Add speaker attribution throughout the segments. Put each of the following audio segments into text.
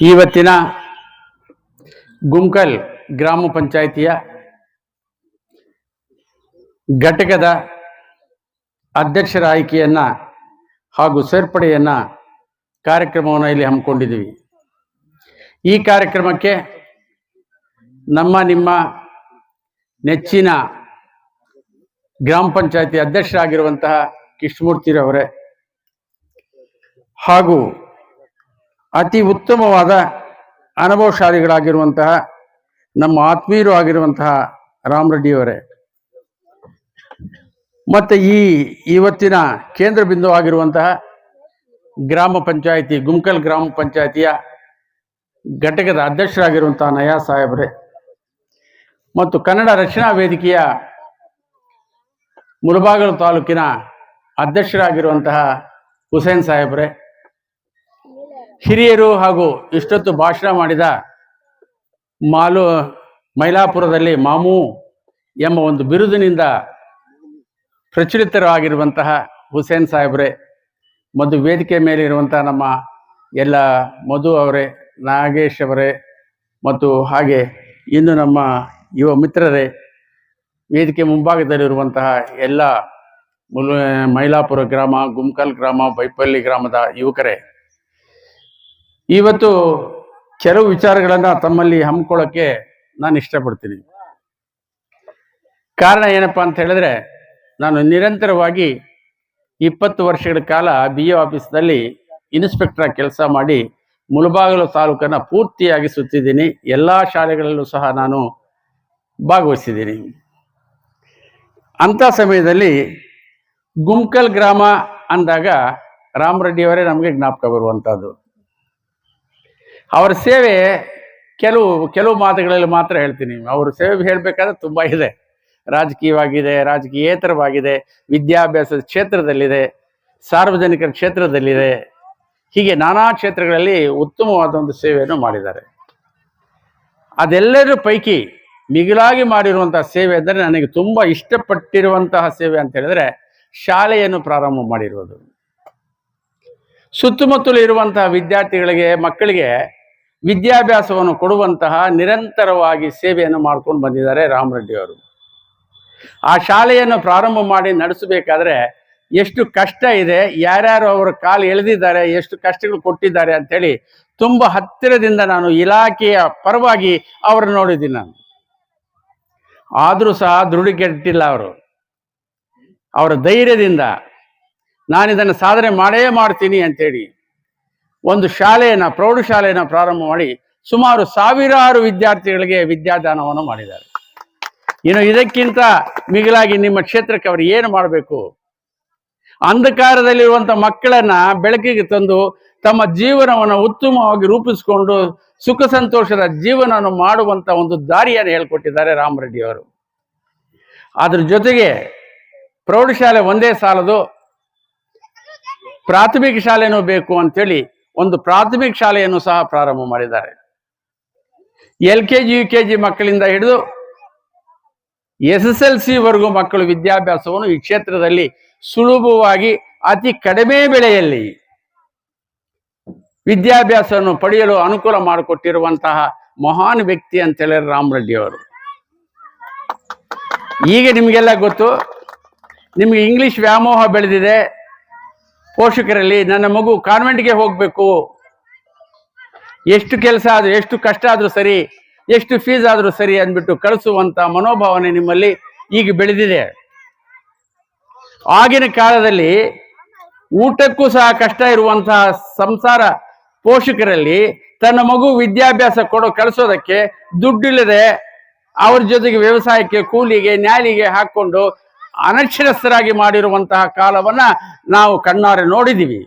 Speaker 1: ಇವತ್ತಿನ ಗುಂಕಲ್ ಗ್ರಾಮ ಪಂಚಾಯಿತಿಯ ಘಟಕದ ಅಧ್ಯಕ್ಷರ ಆಯ್ಕೆಯನ್ನು ಹಾಗೂ ಸೇರ್ಪಡೆಯನ್ನು ಕಾರ್ಯಕ್ರಮವನ್ನು ಇಲ್ಲಿ ಹಮ್ಮಿಕೊಂಡಿದ್ದೀವಿ. ಈ ಕಾರ್ಯಕ್ರಮಕ್ಕೆ ನಮ್ಮ ನಿಮ್ಮ ನೆಚ್ಚಿನ ಗ್ರಾಮ ಪಂಚಾಯತಿ ಅಧ್ಯಕ್ಷರಾಗಿರುವಂತಹ ಕೃಷ್ಣಮೂರ್ತಿರವರೇ ಹಾಗೂ ಅತಿ ಉತ್ತಮವಾದ ಅನುಭವಶಾಲಿಗಳಾಗಿರುವಂತಹ ನಮ್ಮ ಆತ್ಮೀಯರು ಆಗಿರುವಂತಹ ರಾಮರೆಡ್ಡಿಯವರೇ ಮತ್ತು ಈ ಇವತ್ತಿನ ಕೇಂದ್ರ ಬಿಂದು ಆಗಿರುವಂತಹ ಗ್ರಾಮ ಪಂಚಾಯಿತಿ ಗುಮ್ಕಲ್ ಗ್ರಾಮ ಪಂಚಾಯಿತಿಯ ಘಟಕದ ಅಧ್ಯಕ್ಷರಾಗಿರುವಂತಹ ನಯಾ ಸಾಹೇಬರೇ ಮತ್ತು ಕನ್ನಡ ರಕ್ಷಣಾ ವೇದಿಕೆಯ ಮುಳಬಾಗಲು ತಾಲೂಕಿನ ಅಧ್ಯಕ್ಷರಾಗಿರುವಂತಹ ಹುಸೇನ್ ಸಾಹೇಬ್ರೆ ಹಿರಿಯರು ಹಾಗೂ ಇಷ್ಟೊತ್ತು ಭಾಷಣ ಮಾಡಿದ ಮಾಲು ಮೈಲಾಪುರದಲ್ಲಿ ಮಾಮು ಎಂಬ ಒಂದು ಬಿರುದಿನಿಂದ ಪ್ರಚಲಿತರಾಗಿರುವಂತಹ ಹುಸೇನ್ ಸಾಹೇಬ್ರೆ ಮತ್ತು ವೇದಿಕೆ ಮೇಲೆ ಇರುವಂತಹ ನಮ್ಮ ಎಲ್ಲ ಮಧು ಅವರೇ, ನಾಗೇಶ್ ಅವರೇ ಮತ್ತು ಹಾಗೆ ಇನ್ನು ನಮ್ಮ ಯುವ ಮಿತ್ರರೇ, ವೇದಿಕೆ ಮುಂಭಾಗದಲ್ಲಿರುವಂತಹ ಎಲ್ಲ ಮುಲ್ ಮೈಲಾಪುರ ಗ್ರಾಮ ಗುಮ್ಕಲ್ ಗ್ರಾಮ, ಬೈಪಲ್ಲಿ ಗ್ರಾಮದ ಯುವಕರೇ ಇವತ್ತು ಕೆಲವು ವಿಚಾರಗಳನ್ನು ತಮ್ಮಲ್ಲಿ ಹಮ್ಮಿಕೊಳ್ಳೋಕ್ಕೆ ನಾನು ಇಷ್ಟಪಡ್ತೀನಿ. ಕಾರಣ ಏನಪ್ಪಾ ಅಂತ ಹೇಳಿದ್ರೆ, ನಾನು ನಿರಂತರವಾಗಿ ಇಪ್ಪತ್ತು ವರ್ಷಗಳ ಕಾಲ ಬಿ ಎ ಆಫೀಸ್ನಲ್ಲಿ ಇನ್ಸ್ಪೆಕ್ಟರ್ ಕೆಲಸ ಮಾಡಿ ಮುಳಬಾಗಿಲು ತಾಲೂಕನ್ನು ಪೂರ್ತಿಯಾಗಿ ಸುತ್ತಿದ್ದೀನಿ. ಎಲ್ಲ ಶಾಲೆಗಳಲ್ಲೂ ಸಹ ನಾನು ಭಾಗವಹಿಸಿದ್ದೀನಿ. ಅಂಥ ಸಮಯದಲ್ಲಿ ಗುಮ್ಕಲ್ ಗ್ರಾಮ ಅಂದಾಗ ರಾಮರೆಡ್ಡಿಯವರೇ ನಮಗೆ ಜ್ಞಾಪಕ ಬರುವಂಥದ್ದು. ಅವರ ಸೇವೆ ಕೆಲವು ಕೆಲವು ಮಾತುಗಳಲ್ಲಿ ಮಾತ್ರ ಹೇಳ್ತೀನಿ. ಅವ್ರ ಸೇವೆ ಹೇಳಬೇಕಾದ್ರೆ ತುಂಬ ಇದೆ. ರಾಜಕೀಯವಾಗಿದೆ, ರಾಜಕೀಯೇತರವಾಗಿದೆ ವಿದ್ಯಾಭ್ಯಾಸದ ಕ್ಷೇತ್ರದಲ್ಲಿದೆ ಸಾರ್ವಜನಿಕರ ಕ್ಷೇತ್ರದಲ್ಲಿದೆ. ಹೀಗೆ ನಾನಾ ಕ್ಷೇತ್ರಗಳಲ್ಲಿ ಉತ್ತಮವಾದ ಒಂದು ಸೇವೆಯನ್ನು ಮಾಡಿದ್ದಾರೆ. ಅದೆಲ್ಲರ ಪೈಕಿ ಮಿಗಿಲಾಗಿ ಮಾಡಿರುವಂತಹ ಸೇವೆ ಅಂದರೆ ನನಗೆ ತುಂಬ ಇಷ್ಟಪಟ್ಟಿರುವಂತಹ ಸೇವೆ ಅಂತ ಹೇಳಿದ್ರೆ ಶಾಲೆಯನ್ನು ಪ್ರಾರಂಭ ಮಾಡಿರುವುದು. ಸುತ್ತಮುತ್ತಲು ಇರುವಂತಹ ವಿದ್ಯಾರ್ಥಿಗಳಿಗೆ, ಮಕ್ಕಳಿಗೆ ವಿದ್ಯಾಭ್ಯಾಸವನ್ನು ಕೊಡುವಂತಹ ನಿರಂತರವಾಗಿ ಸೇವೆಯನ್ನು ಮಾಡ್ಕೊಂಡು ಬಂದಿದ್ದಾರೆ ರಾಮರೆಡ್ಡಿ ಅವರು ಆ ಶಾಲೆಯನ್ನು ಪ್ರಾರಂಭ ಮಾಡಿ ನಡೆಸಬೇಕಾದ್ರೆ ಎಷ್ಟು ಕಷ್ಟ ಇದೆ, ಯಾರ್ಯಾರು ಅವರ ಕಾಲು ಎಳೆದಿದ್ದಾರೆ, ಎಷ್ಟು ಕಷ್ಟಗಳು ಕೊಟ್ಟಿದ್ದಾರೆ ಅಂತೇಳಿ ತುಂಬ ಹತ್ತಿರದಿಂದ ನಾನು ಇಲಾಖೆಯ ಪರವಾಗಿ ಅವರನ್ನು ನೋಡಿದ್ದೀನಿ ನಾನು. ಆದರೂ ಸಹ ದೃಢಗೆಟ್ಟಿಲ್ಲ ಅವರು. ಅವರ ಧೈರ್ಯದಿಂದ ನಾನು ಇದನ್ನು ಸಾಧನೆ ಮಾಡೇ ಮಾಡ್ತೀನಿ ಅಂತೇಳಿ ಒಂದು ಶಾಲೆಯನ್ನು ಪ್ರೌಢಶಾಲೆಯನ್ನು ಪ್ರಾರಂಭ ಮಾಡಿ ಸುಮಾರು ಸಾವಿರಾರು ವಿದ್ಯಾರ್ಥಿಗಳಿಗೆ ವಿದ್ಯಾದಾನವನ್ನು ಮಾಡಿದ್ದಾರೆ. ಇನ್ನು ಇದಕ್ಕಿಂತ ಮಿಗಿಲಾಗಿ ನಿಮ್ಮ ಕ್ಷೇತ್ರಕ್ಕೆ ಅವರು ಏನು ಮಾಡಬೇಕು? ಅಂಧಕಾರದಲ್ಲಿರುವಂಥ ಮಕ್ಕಳನ್ನ ಬೆಳಕಿಗೆ ತಂದು ತಮ್ಮ ಜೀವನವನ್ನು ಉತ್ತಮವಾಗಿ ರೂಪಿಸಿಕೊಂಡು ಸುಖ ಸಂತೋಷದ ಜೀವನವನ್ನು ಮಾಡುವಂತ ಒಂದು ದಾರಿಯನ್ನು ಹೇಳ್ಕೊಟ್ಟಿದ್ದಾರೆ ರಾಮರೆಡ್ಡಿಯವರು ಅದ್ರ ಜೊತೆಗೆ ಪ್ರೌಢಶಾಲೆ ಒಂದೇ ಸಾಲದು, ಪ್ರಾಥಮಿಕ ಶಾಲೆನೂ ಬೇಕು ಅಂತೇಳಿ ಒಂದು ಪ್ರಾಥಮಿಕ ಶಾಲೆಯನ್ನು ಸಹ ಪ್ರಾರಂಭ ಮಾಡಿದ್ದಾರೆ. L K G U K G ಮಕ್ಕಳಿಂದ ಹಿಡಿದು ಎಸ್ ಎಸ್ ಎಲ್ ಸಿ ವರೆಗೂ ಮಕ್ಕಳು ವಿದ್ಯಾಭ್ಯಾಸವನ್ನು ಈ ಕ್ಷೇತ್ರದಲ್ಲಿ ಸುಲಭವಾಗಿ ಅತಿ ಕಡಿಮೆ ಬೆಲೆಯಲ್ಲಿ ವಿದ್ಯಾಭ್ಯಾಸವನ್ನು ಪಡೆಯಲು ಅನುಕೂಲ ಮಾಡಿಕೊಟ್ಟಿರುವಂತಹ ಮಹಾನ್ ವ್ಯಕ್ತಿ ಅಂತ ಹೇಳಿದ್ರೆ ರಾಮರೆಡ್ಡಿ ಅವರು ಈಗ ನಿಮಗೆಲ್ಲ ಗೊತ್ತು, ನಿಮಗೆ ಇಂಗ್ಲಿಷ್ ವ್ಯಾಮೋಹ ಬೆಳೆದಿದೆ. ಪೋಷಕರಲ್ಲಿ ನನ್ನ ಮಗು ಕಾನ್ವೆಂಟ್ಗೆ ಹೋಗಬೇಕು. ಎಷ್ಟು ಕೆಲಸ ಆದರೂ, ಎಷ್ಟು ಕಷ್ಟ ಆದರೂ ಸರಿ, ಎಷ್ಟು ಫೀಸ್ ಆದರೂ ಸರಿ ಅಂದ್ಬಿಟ್ಟು ಕಳಿಸುವಂತ ಮನೋಭಾವನೆ ನಿಮ್ಮಲ್ಲಿ ಈಗ ಬೆಳೆದಿದೆ. ಆಗಿನ ಕಾಲದಲ್ಲಿ ಊಟಕ್ಕೂ ಸಹ ಕಷ್ಟ ಇರುವಂತಹ ಸಂಸಾರ ಪೋಷಕರಲ್ಲಿ ತನ್ನ ಮಗು ವಿದ್ಯಾಭ್ಯಾಸ ಕೊಡೋ, ಕಳಿಸೋದಕ್ಕೆ ದುಡ್ಡಿಲ್ಲದೆ ಅವ್ರ ಜೊತೆಗೆ ವ್ಯವಸಾಯಕ್ಕೆ, ಕೂಲಿಗೆ, ನ್ಯಾಲಿಗೆ ಹಾಕೊಂಡು ಅನಕ್ಷರಸ್ಥರಾಗಿ ಮಾಡಿರುವಂತಹ ಕಾಲವನ್ನ ನಾವು ಕಣ್ಣಾರೆ ನೋಡಿದ್ದೀವಿ.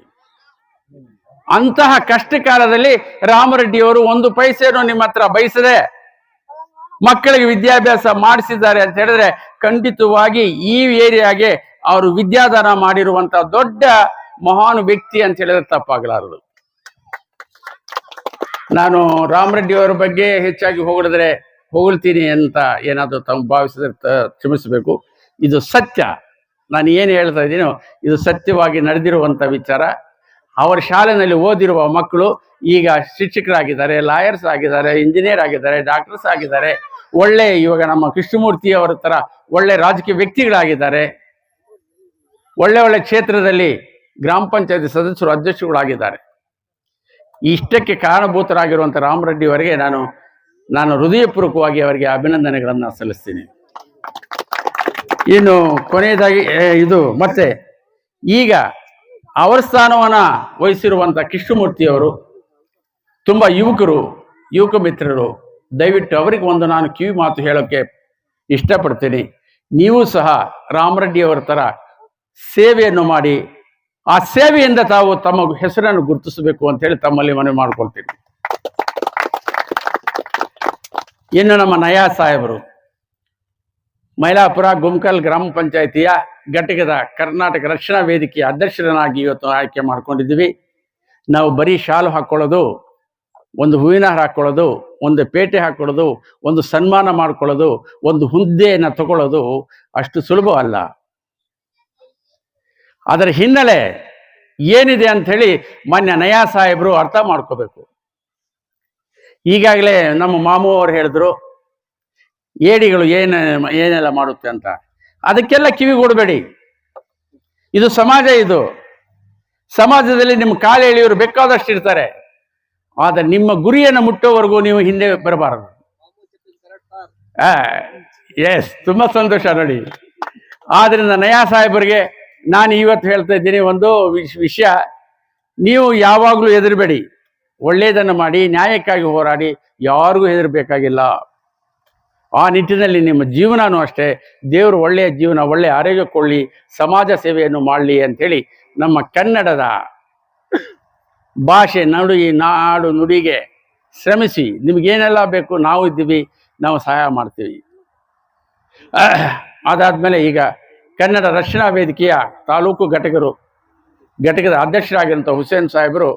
Speaker 1: ಅಂತಹ ಕಷ್ಟ ಕಾಲದಲ್ಲಿ ರಾಮರೆಡ್ಡಿಯವರು ಒಂದು ಪೈಸೆಯನ್ನು ನಿಮ್ಮ ಹತ್ರ ಬಯಸದೆ ಮಕ್ಕಳಿಗೆ ವಿದ್ಯಾಭ್ಯಾಸ ಮಾಡಿಸಿದ್ದಾರೆ ಅಂತ ಹೇಳಿದ್ರೆ ಖಂಡಿತವಾಗಿ ಈ ಏರಿಯಾಗೆ ಅವರು ವಿದ್ಯಾದಾನ ಮಾಡಿರುವಂತಹ ದೊಡ್ಡ ಮಹಾನ್ ವ್ಯಕ್ತಿ ಅಂತ ಹೇಳಿದ್ರೆ ತಪ್ಪಾಗಲಾರದು. ನಾನು ರಾಮರೆಡ್ಡಿಯವರ ಬಗ್ಗೆ ಹೆಚ್ಚಾಗಿ ಹೊಗಳಿದ್ರೆ ಹೊಗಳ್ತೀನಿ ಅಂತ ಏನಾದರೂ ತಮ್ಮ ಭಾವಿಸಿದ್ರೆ ಕ್ಷಮಿಸಬೇಕು. ಇದು ಸತ್ಯ. ನಾನು ಏನು ಹೇಳ್ತಾ ಇದ್ದೀನೋ, ಇದು ಸತ್ಯವಾಗಿ ನಡೆದಿರುವಂಥ ವಿಚಾರ. ಅವರ ಶಾಲೆಯಲ್ಲಿ ಓದಿರುವ ಮಕ್ಕಳು ಈಗ ಶಿಕ್ಷಕರಾಗಿದ್ದಾರೆ ಲಾಯರ್ಸ್ ಆಗಿದ್ದಾರೆ ಇಂಜಿನಿಯರ್ ಆಗಿದ್ದಾರೆ ಡಾಕ್ಟರ್ಸ್ ಆಗಿದ್ದಾರೆ. ಒಳ್ಳೆ ಇವಾಗ ನಮ್ಮ ಕೃಷ್ಣಮೂರ್ತಿ ಅವರ ತರ ಒಳ್ಳೆ ರಾಜಕೀಯ ವ್ಯಕ್ತಿಗಳಾಗಿದ್ದಾರೆ. ಒಳ್ಳೆ ಒಳ್ಳೆ ಕ್ಷೇತ್ರದಲ್ಲಿ ಗ್ರಾಮ ಪಂಚಾಯತಿ ಸದಸ್ಯರು, ಅಧ್ಯಕ್ಷರುಗಳಾಗಿದ್ದಾರೆ. ಇಷ್ಟಕ್ಕೆ ಕಾರಣಭೂತರಾಗಿರುವಂಥ ರಾಮರೆಡ್ಡಿ ಅವರಿಗೆ ನಾನು ನಾನು ಹೃದಯಪೂರ್ವಕವಾಗಿ ಅವರಿಗೆ ಅಭಿನಂದನೆಗಳನ್ನು ಸಲ್ಲಿಸ್ತೀನಿ. ಇನ್ನು ಕೊನೆಯದಾಗಿ ಇದು ಮತ್ತೆ ಈಗ ಅವರ ಸ್ಥಾನವನ್ನು ವಹಿಸಿರುವಂಥ ಕೃಷ್ಣಮೂರ್ತಿಯವರು ತುಂಬ ಯುವಕರು, ಯುವಕ ಮಿತ್ರರು, ದಯವಿಟ್ಟು ಅವರಿಗೆ ಒಂದು ನಾನು ಕಿವಿ ಮಾತು ಹೇಳೋಕ್ಕೆ ಇಷ್ಟಪಡ್ತೀನಿ. ನೀವು ಸಹ ರಾಮರೆಡ್ಡಿಯವರ ಥರ ಸೇವೆಯನ್ನು ಮಾಡಿ, ಆ ಸೇವೆಯಿಂದ ತಾವು ತಮ್ಮ ಹೆಸರನ್ನು ಗುರುತಿಸಬೇಕು ಅಂತ ಹೇಳಿ ತಮ್ಮಲ್ಲಿ ಮನವಿ ಮಾಡ್ಕೊಳ್ತೀನಿ. ಇನ್ನು ನಮ್ಮ ನಯಾ ಸಾಹೇಬರು ಮೈಲಾಪುರ ಗುಮ್ಕಲ್ ಗ್ರಾಮ ಪಂಚಾಯಿತಿಯ ಘಟಕದ ಕರ್ನಾಟಕ ರಕ್ಷಣಾ ವೇದಿಕೆಯ ಅಧ್ಯಕ್ಷರನ್ನಾಗಿ ಇವತ್ತು ಆಯ್ಕೆ ಮಾಡ್ಕೊಂಡಿದ್ದೀವಿ. ನಾವು ಬರೀ ಶಾಲು ಹಾಕ್ಕೊಳ್ಳೋದು ಒಂದು ಹೂವಿನ ಹಾರ ಹಾಕ್ಕೊಳ್ಳೋದು ಒಂದು ಪೇಟೆ ಹಾಕ್ಕೊಳ್ಳೋದು ಒಂದು ಸನ್ಮಾನ ಮಾಡ್ಕೊಳ್ಳೋದು, ಒಂದು ಹುದ್ದೆಯನ್ನು ತಗೊಳ್ಳೋದು ಅಷ್ಟು ಸುಲಭವಲ್ಲ ಅದರ ಹಿನ್ನೆಲೆ ಏನಿದೆ ಅಂತ ಹೇಳಿ ಮಾನ್ಯ ನಯಾ ಸಾಹೇಬರು ಅರ್ಥ ಮಾಡ್ಕೋಬೇಕು. ಈಗಾಗಲೇ ನಮ್ಮ ಮಾಮು ಅವರು ಹೇಳಿದ್ರು ಏಡಿಗಳು ಏನು, ಏನೆಲ್ಲ ಮಾಡುತ್ತೆ ಅಂತ. ಅದಕ್ಕೆಲ್ಲ ಕಿವಿ ಕೊಡಬೇಡಿ. ಇದು ಸಮಾಜ ಇದು. ಸಮಾಜದಲ್ಲಿ ನಿಮ್ಮ ಕಾಲು ಎಳೆಯವರು ಬೇಕಾದಷ್ಟು ಇರ್ತಾರೆ. ಆದರೆ ನಿಮ್ಮ ಗುರಿಯನ್ನು ಮುಟ್ಟೋವರೆಗೂ ನೀವು ಹಿಂದೆ ಬರಬಾರದು. ಎಸ್ ತುಂಬಾ ಸಂತೋಷ ನೋಡಿ. ಆದ್ರಿಂದ ನಯಾ ಸಾಹೇಬರಿಗೆ ನಾನು ಇವತ್ತು ಹೇಳ್ತಾ ಇದ್ದೀನಿ ಒಂದು ವಿಷ್- ವಿಷಯ. ನೀವು ಯಾವಾಗಲೂ ಹೆದರಬೇಡಿ. ಒಳ್ಳೆಯದನ್ನು ಮಾಡಿ, ನ್ಯಾಯಕ್ಕಾಗಿ ಹೋರಾಡಿ, ಯಾರಿಗೂ ಹೆದರಬೇಕಾಗಿಲ್ಲ. ಆ ನಿಟ್ಟಿನಲ್ಲಿ ನಿಮ್ಮ ಜೀವನನೂ ಅಷ್ಟೇ, ದೇವರು ಒಳ್ಳೆಯ ಜೀವನ ಒಳ್ಳೆಯ ಆರೋಗ್ಯ ಕೊಳ್ಳಿ ಸಮಾಜ ಸೇವೆಯನ್ನು ಮಾಡಲಿ ಅಂಥೇಳಿ ನಮ್ಮ ಕನ್ನಡದ ಭಾಷೆ, ನಡು, ನಾಡು, ನುಡಿಗೆ ಶ್ರಮಿಸಿ, ನಿಮಗೇನೆಲ್ಲ ಬೇಕು, ನಾವು ಇದ್ದೀವಿ, ನಾವು ಸಹಾಯ ಮಾಡ್ತೀವಿ. ಅದಾದಮೇಲೆ ಈಗ ಕನ್ನಡ ರಕ್ಷಣಾ ವೇದಿಕೆಯ ತಾಲೂಕು ಘಟಕರು, ಘಟಕದ ಅಧ್ಯಕ್ಷರಾಗಿರುವಂಥ ಹುಸೇನ್ ಸಾಹೇಬರು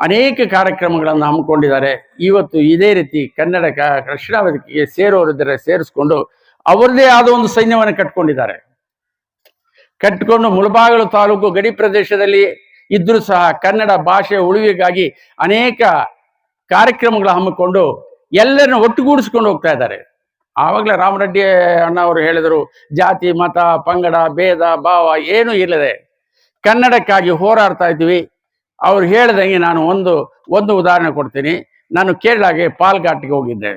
Speaker 1: ಅನೇಕ ಕಾರ್ಯಕ್ರಮಗಳನ್ನು ಹಮ್ಮಿಕೊಂಡಿದ್ದಾರೆ. ಇವತ್ತು ಇದೇ ರೀತಿ ಕನ್ನಡ ರಕ್ಷಣಾ ವೇದಿಕೆಗೆ ಸೇರೋರಿದ್ದರೆ ಸೇರಿಸ್ಕೊಂಡು ಅವರದೇ ಆದ ಒಂದು ಸೈನ್ಯವನ್ನು ಕಟ್ಕೊಂಡಿದ್ದಾರೆ. ಕಟ್ಟಿಕೊಂಡು ಮುಳಬಾಗಿಲು ತಾಲೂಕು ಗಡಿ ಪ್ರದೇಶದಲ್ಲಿ ಇದ್ರು ಸಹ ಕನ್ನಡ ಭಾಷೆ ಉಳಿವಿಗಾಗಿ ಅನೇಕ ಕಾರ್ಯಕ್ರಮಗಳು ಹಮ್ಮಿಕೊಂಡು ಎಲ್ಲರನ್ನು ಒಟ್ಟುಗೂಡಿಸ್ಕೊಂಡು ಹೋಗ್ತಾ ಇದ್ದಾರೆ. ಆವಾಗಲೇ ರಾಮರೆಡ್ಡಿ ಅಣ್ಣ ಅವರು ಹೇಳಿದರು, ಜಾತಿ, ಮತ, ಪಂಗಡ, ಭೇದ, ಭಾವ ಏನೂ ಇಲ್ಲದೆ ಕನ್ನಡಕ್ಕಾಗಿ ಹೋರಾಡ್ತಾ ಇದ್ವಿ ಅವ್ರು ಹೇಳ್ದಂಗೆ ನಾನು ಒಂದು ಒಂದು ಉದಾಹರಣೆ ಕೊಡ್ತೀನಿ. ನಾನು ಕೇರಳಗೆ ಪಾಲ್ಘಾಟ್ಗೆ ಹೋಗಿದ್ದೆ.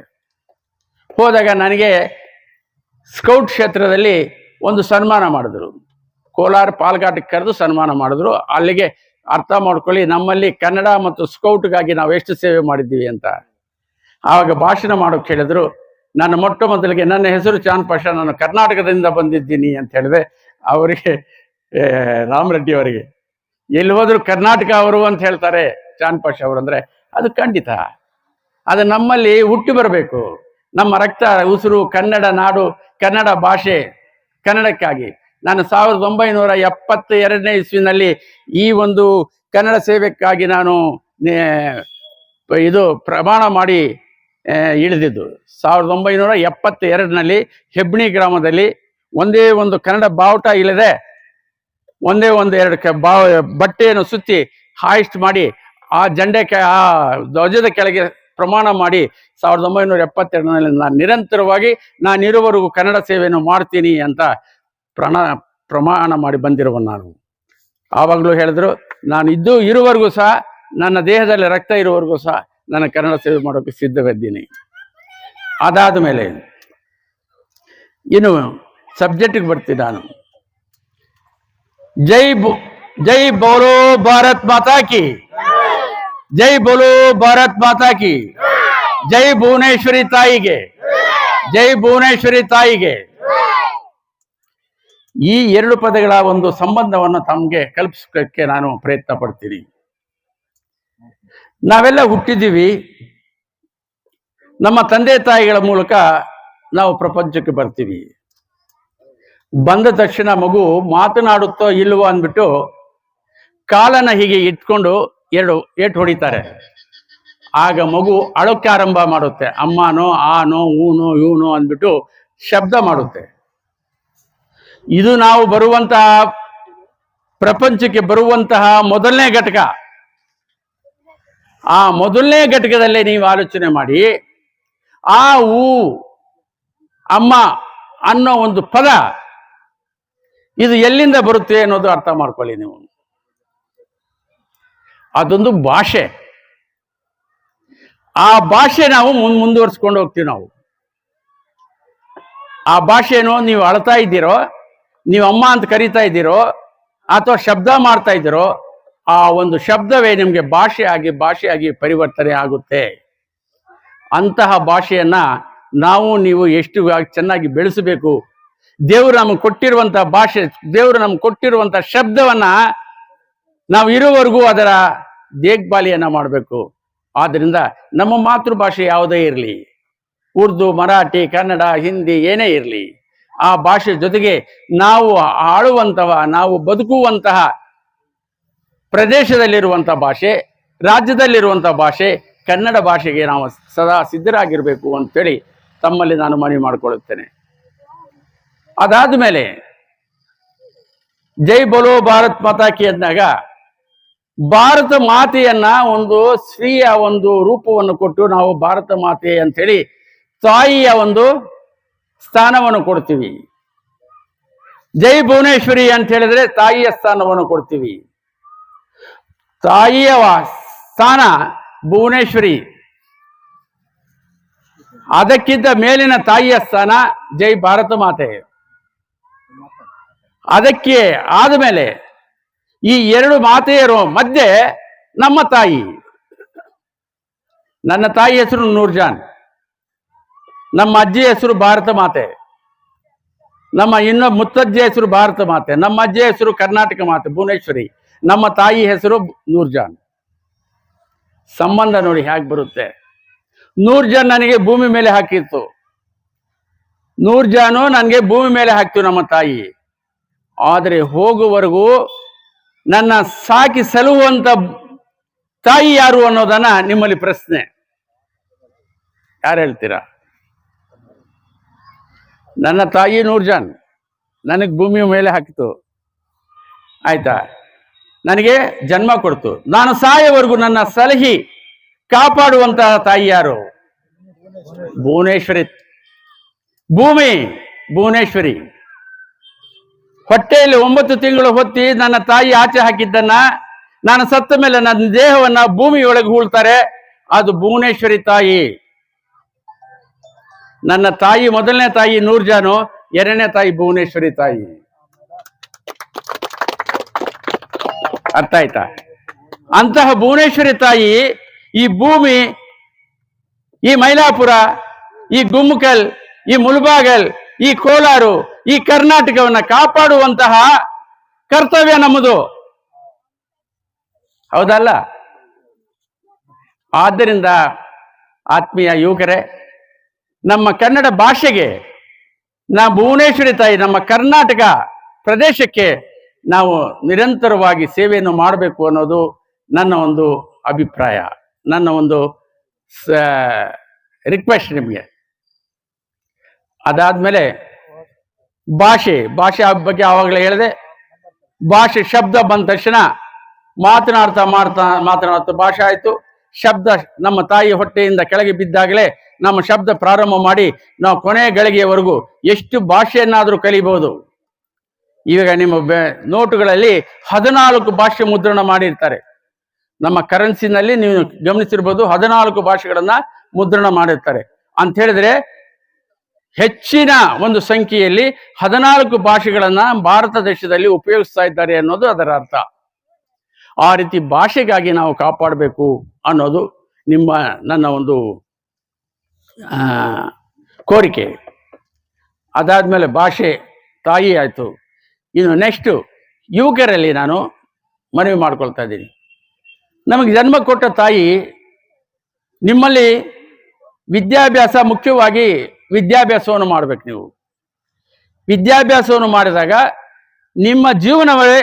Speaker 1: ಹೋದಾಗ ನನಗೆ ಸ್ಕೌಟ್ ಕ್ಷೇತ್ರದಲ್ಲಿ ಒಂದು ಸನ್ಮಾನ ಮಾಡಿದ್ರು. ಕೋಲಾರ ಪಾಲ್ಘಾಟ್ಗೆ ಕರೆದು ಸನ್ಮಾನ ಮಾಡಿದ್ರು. ಅಲ್ಲಿಗೆ ಅರ್ಥ ಮಾಡ್ಕೊಳ್ಳಿ, ನಮ್ಮಲ್ಲಿ ಕನ್ನಡ ಮತ್ತು ಸ್ಕೌಟ್ಗಾಗಿ ನಾವು ಎಷ್ಟು ಸೇವೆ ಮಾಡಿದ್ದೀವಿ ಅಂತ. ಆವಾಗ ಭಾಷಣ ಮಾಡೋಕೆ ಹೇಳಿದ್ರು ನಾನು ಮೊಟ್ಟ ಮೊದಲಿಗೆ ನನ್ನ ಹೆಸರು ಚಾನ್ ಪಾಷಾ, ನಾನು ಕರ್ನಾಟಕದಿಂದ ಬಂದಿದ್ದೀನಿ ಅಂತ ಹೇಳಿದೆ. ಅವರಿಗೆ ರಾಮರೆಡ್ಡಿ ಅವರಿಗೆ. ಎಲ್ಲಿ ಹೋದ್ರು ಕರ್ನಾಟಕ ಅವರು ಅಂತ ಹೇಳ್ತಾರೆ ಚಾನ್ ಪಾಷ ಅವರು ಅಂದ್ರೆ, ಅದು ಖಂಡಿತ. ಅದು ನಮ್ಮಲ್ಲಿ ಹುಟ್ಟಿ ಬರಬೇಕು. ನಮ್ಮ ರಕ್ತ, ಉಸಿರು, ಕನ್ನಡ ನಾಡು, ಕನ್ನಡ ಭಾಷೆ, ಕನ್ನಡಕ್ಕಾಗಿ. ನಾನು ಸಾವಿರದ ಒಂಬೈನೂರ ಎಪ್ಪತ್ತ ಎರಡನೇ ಇಸ್ವಿನಲ್ಲಿ ಈ ಒಂದು ಕನ್ನಡ ಸೇವೆಕ್ಕಾಗಿ ನಾನು ಇದು ಪ್ರಮಾಣ ಮಾಡಿ ಇಳಿದಿದ್ದು. ಸಾವಿರದ ಒಂಬೈನೂರ ಎಪ್ಪತ್ತ ಎರಡರಲ್ಲಿ ಹೆಬ್ಣಿ ಗ್ರಾಮದಲ್ಲಿ ಒಂದೇ ಒಂದು ಕನ್ನಡ ಬಾವುಟ ಇಲ್ಲದೆ ಒಂದೇ ಒಂದು ಎರಡು ಬಾವ, ಬಟ್ಟೆಯನ್ನು ಸುತ್ತಿ ಹಾಯಿಸ್ಟ್ ಮಾಡಿ ಆ ಜಂಡೆ ಆ ಧ್ವಜದ ಕೆಳಗೆ ಪ್ರಮಾಣ ಮಾಡಿ ಸಾವಿರದ ಒಂಬೈನೂರ ಎಪ್ಪತ್ತೆರಡರಲ್ಲಿ ನಾನು ನಿರಂತರವಾಗಿ ನಾನಿರುವವರೆಗೂ ಕನ್ನಡ ಸೇವೆಯನ್ನು ಮಾಡ್ತೀನಿ ಅಂತ ಪ್ರಣ, ಪ್ರಮಾಣ ಮಾಡಿ ಬಂದಿರುವ ನಾನು. ಆವಾಗಲೂ ಹೇಳಿದ್ರು, ನಾನು ಇದ್ದು ಇರುವವರೆಗೂ ಸಹ, ನನ್ನ ದೇಹದಲ್ಲಿ ರಕ್ತ ಇರುವವರೆಗೂ ಸಹ ನಾನು ಕನ್ನಡ ಸೇವೆ ಮಾಡೋಕೆ ಸಿದ್ಧವಿದ್ದೀನಿ. ಅದಾದ ಮೇಲೆ ಇನ್ನು ಸಬ್ಜೆಕ್ಟಿಗೆ ಬರ್ತೀನಿ ನಾನು. ಜೈ ಜೈ ಬೋಲೋ ಭಾರತ್ ಮಾತಾ ಕಿ. ಜೈ ಬೋಲೋ ಭಾರತ್ ಮಾತಾ ಕಿ. ಜೈ ಭುವನೇಶ್ವರಿ ತಾಯಿಗೆ. ಜೈ ಭುವನೇಶ್ವರಿ ತಾಯಿಗೆ. ಈ ಎರಡು ಪದಗಳ ಒಂದು ಸಂಬಂಧವನ್ನು ತಮಗೆ ಕಲ್ಪಿಸೋಕ್ಕೆ ನಾನು ಪ್ರಯತ್ನ ಪಡ್ತೀನಿ. ನಾವೆಲ್ಲ ಹುಟ್ಟಿದ್ದೀವಿ. ನಮ್ಮ ತಂದೆ ತಾಯಿಗಳ ಮೂಲಕ ನಾವು ಪ್ರಪಂಚಕ್ಕೆ ಬರ್ತೀವಿ. ಬಂದ ತಕ್ಷಣ ಮಗು ಮಾತನಾಡುತ್ತೋ ಇಲ್ವೋ ಅಂದ್ಬಿಟ್ಟು ಕಾಲನ ಹೀಗೆ ಇಟ್ಕೊಂಡು ಎರಡು ಏಟು ಹೊಡಿತಾರೆ. ಆಗ ಮಗು ಅಳಕ್ಕೆ ಆರಂಭ ಮಾಡುತ್ತೆ. ಅಮ್ಮನೋ, ಆನೋ, ಊನೋ ಇವನೋ ಅಂದ್ಬಿಟ್ಟು ಶಬ್ದ ಮಾಡುತ್ತೆ. ಇದು ನಾವು ಬರುವಂತಹ ಪ್ರಪಂಚಕ್ಕೆ ಬರುವಂತಹ ಮೊದಲನೇ ಘಟಕ. ಆ ಮೊದಲನೇ ಘಟಕದಲ್ಲಿ ನೀವು ಆಲೋಚನೆ ಮಾಡಿ, ಆ ಊ, ಅಮ್ಮ ಅನ್ನೋ ಒಂದು ಪದ ಇದು ಎಲ್ಲಿಂದ ಬರುತ್ತೆ ಅನ್ನೋದು ಅರ್ಥ ಮಾಡ್ಕೊಳ್ಳಿ ನೀವು. ಅದೊಂದು ಭಾಷೆ. ಆ ಭಾಷೆ ನಾವು ಮುನ್, ಮುಂದುವರ್ಸ್ಕೊಂಡು ಹೋಗ್ತೀವಿ ನಾವು. ಆ ಭಾಷೆನೋ ನೀವು ಅಳ್ತಾ ಇದ್ದೀರೋ, ನೀವು ಅಮ್ಮ ಅಂತ ಕರಿತಾ ಇದ್ದೀರೋ, ಅಥವಾ ಶಬ್ದ ಮಾಡ್ತಾ ಇದ್ದೀರೋ, ಆ ಒಂದು ಶಬ್ದವೇ ನಿಮಗೆ ಭಾಷೆಯಾಗಿ ಭಾಷೆಯಾಗಿ ಪರಿವರ್ತನೆ ಆಗುತ್ತೆ. ಅಂತಹ ಭಾಷೆಯನ್ನ ನಾವು, ನೀವು ಎಷ್ಟು ಚೆನ್ನಾಗಿ ಬೆಳೆಸಬೇಕು ದೇವರು ನಮಗೆ ಕೊಟ್ಟಿರುವಂತಹ ಭಾಷೆ, ದೇವರು ನಮ್ಗೆ ಕೊಟ್ಟಿರುವಂತಹ ಶಬ್ದವನ್ನ ನಾವು ಇರುವವರೆಗೂ ಅದರ ದೇಗ್ಬಾಲಿಯನ್ನ ಮಾಡಬೇಕು. ಆದ್ರಿಂದ ನಮ್ಮ ಮಾತೃಭಾಷೆ ಯಾವುದೇ ಇರಲಿ. ಉರ್ದು, ಮರಾಠಿ, ಕನ್ನಡ, ಹಿಂದಿ ಏನೇ ಇರಲಿ. ಆ ಭಾಷೆ ಜೊತೆಗೆ ನಾವು ಆಳುವಂತಹ, ನಾವು ಬದುಕುವಂತಹ ಪ್ರದೇಶದಲ್ಲಿರುವಂತಹ ಭಾಷೆ ರಾಜ್ಯದಲ್ಲಿರುವಂತಹ ಭಾಷೆ, ಕನ್ನಡ ಭಾಷೆಗೆ ನಾವು ಸದಾ ಸಿದ್ಧರಾಗಿರಬೇಕು ಅಂತೇಳಿ ತಮ್ಮಲ್ಲಿ ನಾನು ಮನವಿ ಮಾಡಿಕೊಳ್ಳುತ್ತೇನೆ. ಅದಾದ ಮೇಲೆ ಜೈ ಬಲೋ ಭಾರತ್ ಮಾತಾ ಕಿ ಅಂದಾಗ ಭಾರತ ಮಾತೆಯನ್ನ ಒಂದು ಸ್ತ್ರೀಯ ಒಂದು ರೂಪವನ್ನು ಕೊಟ್ಟು ನಾವು ಭಾರತ ಮಾತೆ ಅಂತೇಳಿ ತಾಯಿಯ ಒಂದು ಸ್ಥಾನವನ್ನು ಕೊಡ್ತೀವಿ. ಜೈ ಭುವನೇಶ್ವರಿ ಅಂತ ಹೇಳಿದ್ರೆ ತಾಯಿಯ ಸ್ಥಾನವನ್ನು ಕೊಡ್ತೀವಿ. ತಾಯಿಯ ಸ್ಥಾನ ಭುವನೇಶ್ವರಿ. ಅದಕ್ಕಿಂತ ಮೇಲಿನ ತಾಯಿಯ ಸ್ಥಾನ ಜೈ ಭಾರತ ಮಾತೆ. ಅದಕ್ಕೆ ಆದಮೇಲೆ ಈ ಎರಡು ಮಾತೆಯರು ಮಧ್ಯೆ ನಮ್ಮ ತಾಯಿ. ನನ್ನ ತಾಯಿ ಹೆಸರು ನೂರ್ಜಾನ್. ನಮ್ಮ ಅಜ್ಜಿ ಹೆಸರು ಭಾರತ ಮಾತೆ. ನಮ್ಮ ಇನ್ನೊ ಮುತ್ತಜ್ಜಿ ಹೆಸರು ಭಾರತ ಮಾತೆ. ನಮ್ಮ ಅಜ್ಜಿ ಹೆಸರು ಕರ್ನಾಟಕ ಮಾತೆ, ಭುವನೇಶ್ವರಿ. ನಮ್ಮ ತಾಯಿ ಹೆಸರು ನೂರ್ಜಾನ್. ಸಂಬಂಧ ನೋಡಿ ಹೇಗೆ ಬರುತ್ತೆ. ನೂರ್ಜಾನ್ ನನಗೆ ಭೂಮಿ ಮೇಲೆ ಹಾಕಿತ್ತು. ನೂರ್ಜಾನು ನನಗೆ ಭೂಮಿ ಮೇಲೆ ಹಾಕ್ತು ನಮ್ಮ ತಾಯಿ. ಆದರೆ ಹೋಗುವವರೆಗೂ ನನ್ನ ಸಾಕಿ ಸಲುವಂತ ತಾಯಿ ಯಾರು ಅನ್ನೋದನ್ನ ನಿಮ್ಮಲ್ಲಿ ಪ್ರಶ್ನೆ. ಯಾರು ಹೇಳ್ತೀರಾ? ನನ್ನ ತಾಯಿ ನೂರ್ಜಾನ್. ನನಗೆ ಭೂಮಿಯ ಮೇಲೆ ಹಾಕಿತು. ಆಯ್ತಾ? ನನಗೆ ಜನ್ಮ ಕೊಡ್ತು. ನಾನು ಸಾಯವರೆಗೂ ನನ್ನ ಸಲಹಿ ಕಾಪಾಡುವಂತಹ ತಾಯಿ ಯಾರು? ಭುವನೇಶ್ವರಿ. ಭೂಮಿ. ಭುವನೇಶ್ವರಿ. ಹೊಟ್ಟೆಯಲ್ಲಿ ಒಂಬತ್ತು ತಿಂಗಳು ಹೊತ್ತಿ ನನ್ನ ತಾಯಿ ಆಚೆ ಹಾಕಿದ್ದನ್ನ ನಾನು ಸತ್ತ ಮೇಲೆ ನನ್ನ ದೇಹವನ್ನ ಭೂಮಿಯೊಳಗೆ ಹೂಳ್ತಾರೆ. ಅದು ಭುವನೇಶ್ವರಿ ತಾಯಿ. ನನ್ನ ತಾಯಿ ಮೊದಲನೇ ತಾಯಿ ನೂರ್ಜಾನು, ಎರಡನೇ ತಾಯಿ ಭುವನೇಶ್ವರಿ ತಾಯಿ. ಅರ್ಥ ಆಯ್ತಾ? ಅಂತಹ ಭುವನೇಶ್ವರಿ ತಾಯಿ ಈ ಭೂಮಿ, ಈ ಮೈಲಾಪುರ, ಈ ಗುಮ್ಮಕಲ್, ಈ ಮುಲ್ಬಾಗಲ್, ಈ ಕೋಲಾರು ಈ ಕರ್ನಾಟಕವನ್ನ ಕಾಪಾಡುವಂತಹ ಕರ್ತವ್ಯ ನಮ್ಮದು. ಹೌದಲ್ಲ? ಆದ್ದರಿಂದ ಆತ್ಮೀಯ ಯುವಕರೇ, ನಮ್ಮ ಕನ್ನಡ ಭಾಷೆಗೆ ನಾ ಭುವನೇಶ್ವರಿ ತಾಯಿ, ನಮ್ಮ ಕರ್ನಾಟಕ ಪ್ರದೇಶಕ್ಕೆ ನಾವು ನಿರಂತರವಾಗಿ ಸೇವೆಯನ್ನು ಮಾಡಬೇಕು ಅನ್ನೋದು ನನ್ನ ಒಂದು ಅಭಿಪ್ರಾಯ, ನನ್ನ ಒಂದು ರಿಕ್ವೆಸ್ಟ್ ನಿಮಗೆ. ಅದಾದ್ಮೇಲೆ ಭಾಷೆ ಭಾಷೆ ಬಗ್ಗೆ ಆವಾಗಲೇ ಹೇಳಿದೆ, ಭಾಷೆ ಶಬ್ದ ಬಂದ ತಕ್ಷಣ ಮಾತನಾಡ್ತಾ ಮಾಡ್ತಾ ಮಾತನಾಡ್ತಾ ಭಾಷೆ ಆಯ್ತು. ಶಬ್ದ ನಮ್ಮ ತಾಯಿ ಹೊಟ್ಟೆಯಿಂದ ಕೆಳಗೆ ಬಿದ್ದಾಗಲೇ ನಮ್ಮ ಶಬ್ದ ಪ್ರಾರಂಭ ಮಾಡಿ ನಾವು ಕೊನೆ ಗಳಿಗೆಯವರೆಗೂ ಎಷ್ಟು ಭಾಷೆಯನ್ನಾದರೂ ಕಲಿಬಹುದು ಈಗ ನಿಮ್ಮ ನೋಟುಗಳಲ್ಲಿ ಹದಿನಾಲ್ಕು ಭಾಷೆ ಮುದ್ರಣ ಮಾಡಿರ್ತಾರೆ. ನಮ್ಮ ಕರೆನ್ಸಿನಲ್ಲಿ ನೀವು ಗಮನಿಸಿರ್ಬೋದು ಹದಿನಾಲ್ಕು ಭಾಷೆಗಳನ್ನ ಮುದ್ರಣ ಮಾಡಿರ್ತಾರೆ. ಅಂತ ಹೇಳಿದ್ರೆ ಹೆಚ್ಚಿನ ಒಂದು ಸಂಖ್ಯೆಯಲ್ಲಿ ಹದಿನಾಲ್ಕು ಭಾಷೆಗಳನ್ನ ಭಾರತ ದೇಶದಲ್ಲಿ ಉಪಯೋಗಿಸ್ತಾ ಇದ್ದಾರೆ ಅನ್ನೋದು ಅದರ ಅರ್ಥ. ಆ ರೀತಿ ಭಾಷೆಗಾಗಿ ನಾವು ಕಾಪಾಡಬೇಕು ಅನ್ನೋದು ನಿಮ್ಮ, ನನ್ನ ಒಂದು ಕೋರಿಕೆ. ಅದಾದ್ಮೇಲೆ ಭಾಷೆ ತಾಯಿ ಆಯಿತು. ಇನ್ನು ನೆಕ್ಸ್ಟು ಯುವಕರಲ್ಲಿ ನಾನು ಮನವಿ ಮಾಡ್ಕೊಳ್ತಾ ಇದ್ದೀನಿ. ನಮಗೆ ಜನ್ಮ ಕೊಟ್ಟ ತಾಯಿ ನಿಮ್ಮಲ್ಲಿ ವಿದ್ಯಾಭ್ಯಾಸ ಮುಖ್ಯವಾಗಿ ವಿದ್ಯಾಭ್ಯಾಸವನ್ನು ಮಾಡ್ಬೇಕು ನೀವು. ವಿದ್ಯಾಭ್ಯಾಸವನ್ನು ಮಾಡಿದಾಗ ನಿಮ್ಮ ಜೀವನವೇ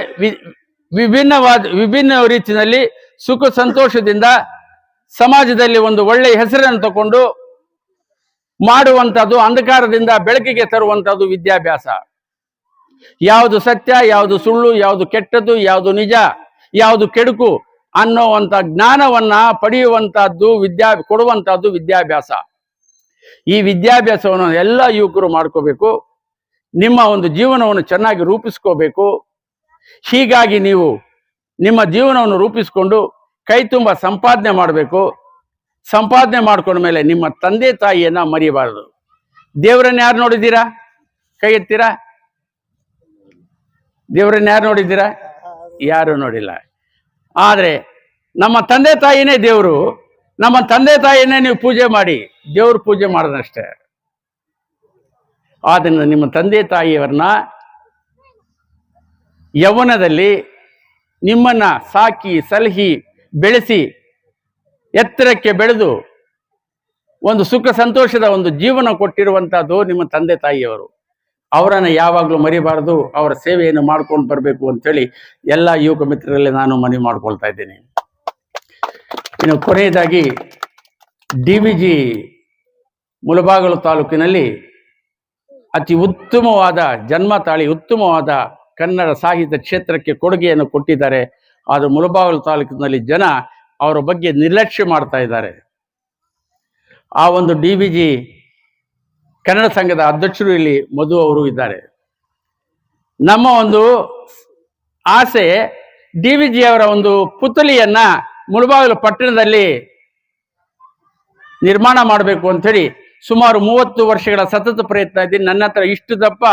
Speaker 1: ವಿಭಿನ್ನವಾದ, ವಿಭಿನ್ನ ರೀತಿಯಲ್ಲಿ ಸುಖ ಸಂತೋಷದಿಂದ ಸಮಾಜದಲ್ಲಿ ಒಂದು ಒಳ್ಳೆಯ ಹೆಸರನ್ನು ತಕೊಂಡು ಮಾಡುವಂಥದ್ದು, ಅಂಧಕಾರದಿಂದ ಬೆಳಕಿಗೆ ತರುವಂಥದ್ದು ವಿದ್ಯಾಭ್ಯಾಸ. ಯಾವುದು ಸತ್ಯ, ಯಾವುದು ಸುಳ್ಳು, ಯಾವುದು ಕೆಟ್ಟದ್ದು, ಯಾವುದು ನಿಜ, ಯಾವುದು ಕೆಡುಕು ಅನ್ನೋವಂಥ ಜ್ಞಾನವನ್ನ ಪಡೆಯುವಂತಹದ್ದು ವಿದ್ಯಾ ಕೊಡುವಂತಹದ್ದು ವಿದ್ಯಾಭ್ಯಾಸ. ಈ ವಿದ್ಯಾಭ್ಯಾಸವನ್ನು ಎಲ್ಲ ಯುವಕರು ಮಾಡ್ಕೋಬೇಕು. ನಿಮ್ಮ ಒಂದು ಜೀವನವನ್ನು ಚೆನ್ನಾಗಿ ರೂಪಿಸ್ಕೋಬೇಕು. ಹೀಗಾಗಿ ನೀವು ನಿಮ್ಮ ಜೀವನವನ್ನು ರೂಪಿಸಿಕೊಂಡು ಕೈ ತುಂಬ ಸಂಪಾದನೆ ಮಾಡಬೇಕು. ಸಂಪಾದನೆ ಮಾಡ್ಕೊಂಡ ಮೇಲೆ ನಿಮ್ಮ ತಂದೆ ತಾಯಿಯನ್ನ ಮರಿಬಾರದು. ದೇವರನ್ನ ಯಾರು ನೋಡಿದ್ದೀರಾ? ಕೈ ಎತ್ತೀರಾ? ದೇವರನ್ನ ಯಾರು ನೋಡಿದ್ದೀರಾ? ಯಾರು ನೋಡಿಲ್ಲ. ಆದರೆ ನಮ್ಮ ತಂದೆ ತಾಯಿನೇ ದೇವರು. ನಮ್ಮ ತಂದೆ ತಾಯಿಯನ್ನೇ ನೀವು ಪೂಜೆ ಮಾಡಿ, ದೇವ್ರ ಪೂಜೆ ಮಾಡೋದಷ್ಟೇ. ಆದ್ದರಿಂದ ನಿಮ್ಮ ತಂದೆ ತಾಯಿಯವರನ್ನ ಯೌವನದಲ್ಲಿ ನಿಮ್ಮನ್ನ ಸಾಕಿ, ಸಲಹಿ, ಬೆಳೆಸಿ, ಎತ್ತರಕ್ಕೆ ಬೆಳೆದು ಒಂದು ಸುಖ ಸಂತೋಷದ ಒಂದು ಜೀವನ ಕೊಟ್ಟಿರುವಂತಹದ್ದು ನಿಮ್ಮ ತಂದೆ ತಾಯಿಯವರು. ಅವರನ್ನು ಯಾವಾಗಲೂ ಮರಿಬಾರದು, ಅವರ ಸೇವೆಯನ್ನು ಮಾಡ್ಕೊಂಡು ಬರಬೇಕು ಅಂತೇಳಿ ಎಲ್ಲ ಯುವಕ ಮಿತ್ರರಲ್ಲಿ ನಾನು ಮನವಿ ಮಾಡ್ಕೊಳ್ತಾ ಇದ್ದೀನಿ. ಇನ್ನು ಕೊನೆಯದಾಗಿ ಡಿ ವಿ ಜಿ ಮುಳಬಾಗಲು ತಾಲೂಕಿನಲ್ಲಿ ಅತಿ ಉತ್ತಮವಾದ ಜನ್ಮ ತಾಳಿ, ಉತ್ತಮವಾದ ಕನ್ನಡ ಸಾಹಿತ್ಯ ಕ್ಷೇತ್ರಕ್ಕೆ ಕೊಡುಗೆಯನ್ನು ಕೊಟ್ಟಿದ್ದಾರೆ. ಆದರೆ ಮುಲಬಾಗಲು ತಾಲೂಕಿನಲ್ಲಿ ಜನ ಅವರ ಬಗ್ಗೆ ನಿರ್ಲಕ್ಷ್ಯ ಮಾಡ್ತಾ ಇದ್ದಾರೆ. ಆ ಒಂದು ಡಿ ವಿ ಜಿ ಕನ್ನಡ ಸಂಘದ ಅಧ್ಯಕ್ಷರು ಇಲ್ಲಿ ಮಧು ಅವರು ಇದ್ದಾರೆ. ನಮ್ಮ ಒಂದು ಆಸೆ ಡಿ ವಿ ಜಿ ಅವರ ಒಂದು ಪುತ್ಥಳಿಯನ್ನ ಮುಳಬಾಗಿಲು ಪಟ್ಟಣದಲ್ಲಿ ನಿರ್ಮಾಣ ಮಾಡಬೇಕು ಅಂಥೇಳಿ ಸುಮಾರು ಮೂವತ್ತು ವರ್ಷಗಳ ಸತತ ಪ್ರಯತ್ನ ಇದ್ದೀನಿ ನನ್ನ ಹತ್ರ ಇಷ್ಟು ದಪ್ಪ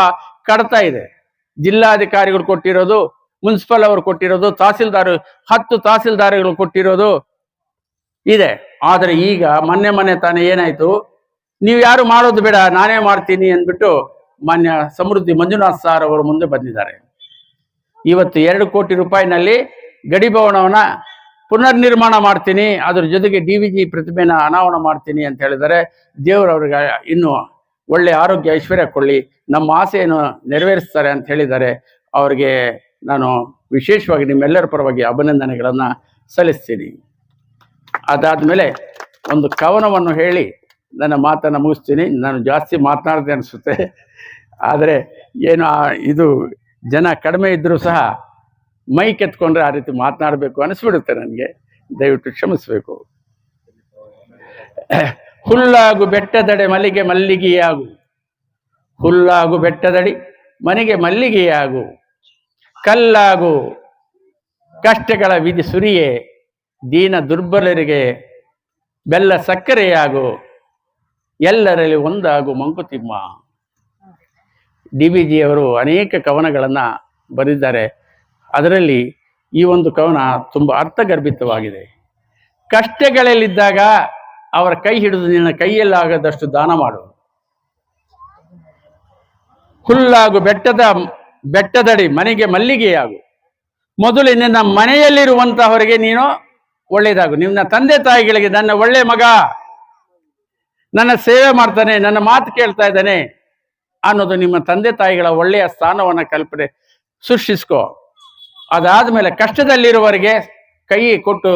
Speaker 1: ಕಡ್ತಾ ಇದೆ. ಜಿಲ್ಲಾಧಿಕಾರಿಗಳು ಕೊಟ್ಟಿರೋದು, ಮುನ್ಸಿಪಲ್ ಅವರು ಕೊಟ್ಟಿರೋದು, ತಹಸೀಲ್ದಾರ್, ಹತ್ತು ತಹಸೀಲ್ದಾರ್ಗಳು ಕೊಟ್ಟಿರೋದು ಇದೆ. ಆದರೆ ಈಗ ಮೊನ್ನೆ ಮೊನ್ನೆ ತಾನೇ ಏನಾಯ್ತು? ನೀವು ಯಾರು ಮಾಡೋದು ಬೇಡ, ನಾನೇ ಮಾಡ್ತೀನಿ ಅಂದ್ಬಿಟ್ಟು ಮಾನ್ಯ ಸಮೃದ್ಧಿ ಮಂಜುನಾಥ್ ಸಾರ್ ಅವರು ಮುಂದೆ ಬಂದಿದ್ದಾರೆ. ಇವತ್ತು ಎರಡು ಕೋಟಿ ರೂಪಾಯಿನಲ್ಲಿ ಗಡಿ ಭವನವನ್ನ ಪುನರ್ನಿರ್ಮಾಣ ಮಾಡ್ತೀನಿ, ಅದ್ರ ಜೊತೆಗೆ ಡಿ ವಿ ಜಿ ಪ್ರತಿಮೆನ ಅನಾವರಣ ಮಾಡ್ತೀನಿ ಅಂತ ಹೇಳಿದರೆ ದೇವರವ್ರಿಗೆ ಇನ್ನು ಒಳ್ಳೆ ಆರೋಗ್ಯ ಐಶ್ವರ್ಯ ಕೊಳ್ಳಿ ನಮ್ಮ ಆಸೆಯನ್ನು ನೆರವೇರಿಸ್ತಾರೆ ಅಂತ ಹೇಳಿದ್ದಾರೆ ಅವರಿಗೆ ನಾನು ವಿಶೇಷವಾಗಿ ನಿಮ್ಮೆಲ್ಲರ ಪರವಾಗಿ ಅಭಿನಂದನೆಗಳನ್ನು ಸಲ್ಲಿಸ್ತೀನಿ. ಅದಾದಮೇಲೆ ಒಂದು ಕವನವನ್ನು ಹೇಳಿ ನನ್ನ ಮಾತನ್ನು ಮುಗಿಸ್ತೀನಿ. ನಾನು ಜಾಸ್ತಿ ಮಾತನಾಡಿದೆ ಅನಿಸುತ್ತೆ. ಆದರೆ ಏನು ಇದು ಜನ ಕಡಿಮೆ ಇದ್ದರೂ ಸಹ ಮೈಕ್ ಕೆತ್ಕೊಂಡ್ರೆ ಆ ರೀತಿ ಮಾತನಾಡಬೇಕು ಅನಿಸ್ಬಿಡುತ್ತೆ ನನಗೆ. ದಯವಿಟ್ಟು ಕ್ಷಮಿಸಬೇಕು. ಹುಲ್ಲಾಗು ಬೆಟ್ಟದಡೆ ಮಲ್ಲಿಗೆ ಮಲ್ಲಿಗೆಯಾಗು. ಹುಲ್ಲಾಗು ಬೆಟ್ಟದಡಿ ಮನೆಗೆ ಮಲ್ಲಿಗೆಯಾಗು. ಕಲ್ಲಾಗು ಕಷ್ಟಗಳ ವಿಧಿ ಸುರಿಯೇ. ದೀನ ದುರ್ಬಲರಿಗೆ ಬೆಲ್ಲ ಸಕ್ಕರೆಯಾಗು. ಎಲ್ಲರಲ್ಲಿ ಒಂದಾಗು ಮಂಕುತಿಮ್ಮ ಡಿ ಬಿ ಜಿಯವರು ಅನೇಕ ಕವನಗಳನ್ನು ಬರೆದಿದ್ದಾರೆ. ಅದರಲ್ಲಿ ಈ ಒಂದು ಕವನ ತುಂಬ ಅರ್ಥಗರ್ಭಿತವಾಗಿದೆ. ಕಷ್ಟಗಳಲ್ಲಿದ್ದಾಗ ಅವರ ಕೈ ಹಿಡಿದು ನಿನ್ನ ಕೈಯಲ್ಲಾಗದಷ್ಟು ದಾನ ಮಾಡು. ಹುಲ್ಲಾಗು ಬೆಟ್ಟದ, ಬೆಟ್ಟದಡಿ ಮನೆಗೆ ಮಲ್ಲಿಗೆಯಾಗು. ಮೊದಲು ನಿನ್ನ ಮನೆಯಲ್ಲಿರುವಂತಹವರಿಗೆ ನೀನು ಒಳ್ಳೆಯದಾಗು. ನಿನ್ನ ತಂದೆ ತಾಯಿಗಳಿಗೆ ನನ್ನ ಒಳ್ಳೆ ಮಗ, ನನ್ನ ಸೇವೆ ಮಾಡ್ತಾನೆ, ನನ್ನ ಮಾತು ಕೇಳ್ತಾ ಇದ್ದಾನೆ ಅನ್ನೋದು ನಿಮ್ಮ ತಂದೆ ತಾಯಿಗಳ ಒಳ್ಳೆಯ ಸ್ಥಾನವನ್ನು ಕಲ್ಪನೆ ಸೃಷ್ಟಿಸ್ಕೋ. ಅದಾದ್ಮೇಲೆ ಕಷ್ಟದಲ್ಲಿರುವವರಿಗೆ ಕೈ ಕೊಟ್ಟು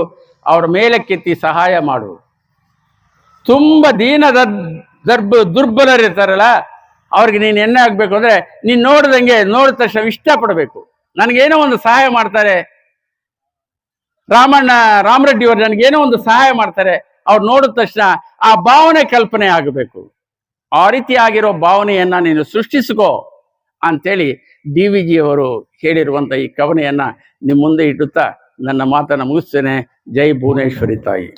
Speaker 1: ಅವರ ಮೇಲಕ್ಕೆತ್ತಿ ಸಹಾಯ ಮಾಡು. ತುಂಬ ದೀನ ದರ್ಬ ದುರ್ಬಲರಿರ್ತಾರಲ್ಲ ಅವ್ರಿಗೆ ನೀನು ಎಣ್ಣೆ ಆಗಬೇಕು ಅಂದ್ರೆ ನೀನ್ ನೋಡ್ದಂಗೆ ನೋಡಿದ ತಕ್ಷಣ ಇಷ್ಟಪಡಬೇಕು. ನನಗೇನೋ ಒಂದು ಸಹಾಯ ಮಾಡ್ತಾರೆ. ರಾಮಣ್ಣ, ರಾಮರೆಡ್ಡಿ ಅವರು ನನಗೇನೋ ಒಂದು ಸಹಾಯ ಮಾಡ್ತಾರೆ. ಅವ್ರು ನೋಡಿದ ತಕ್ಷಣ ಆ ಭಾವನೆ ಕಲ್ಪನೆ ಆಗಬೇಕು. ಆ ರೀತಿ ಆಗಿರೋ ಭಾವನೆಯನ್ನ ನೀನು ಸೃಷ್ಟಿಸಿಕೋ. ಅಂತೇಳಿ ಡಿ ವಿ ಜಿ ಅವರು ಹೇಳಿರುವಂತ ಈ ಕವನೆಯನ್ನು ನಿಮ್ಮ ಮುಂದೆ ಇಡುತ್ತಾ ನನ್ನ ಮಾತನ್ನು ಮುಗಿಸ್ತೇನೆ. ಜೈ ಭುವನೇಶ್ವರಿ ತಾಯಿ.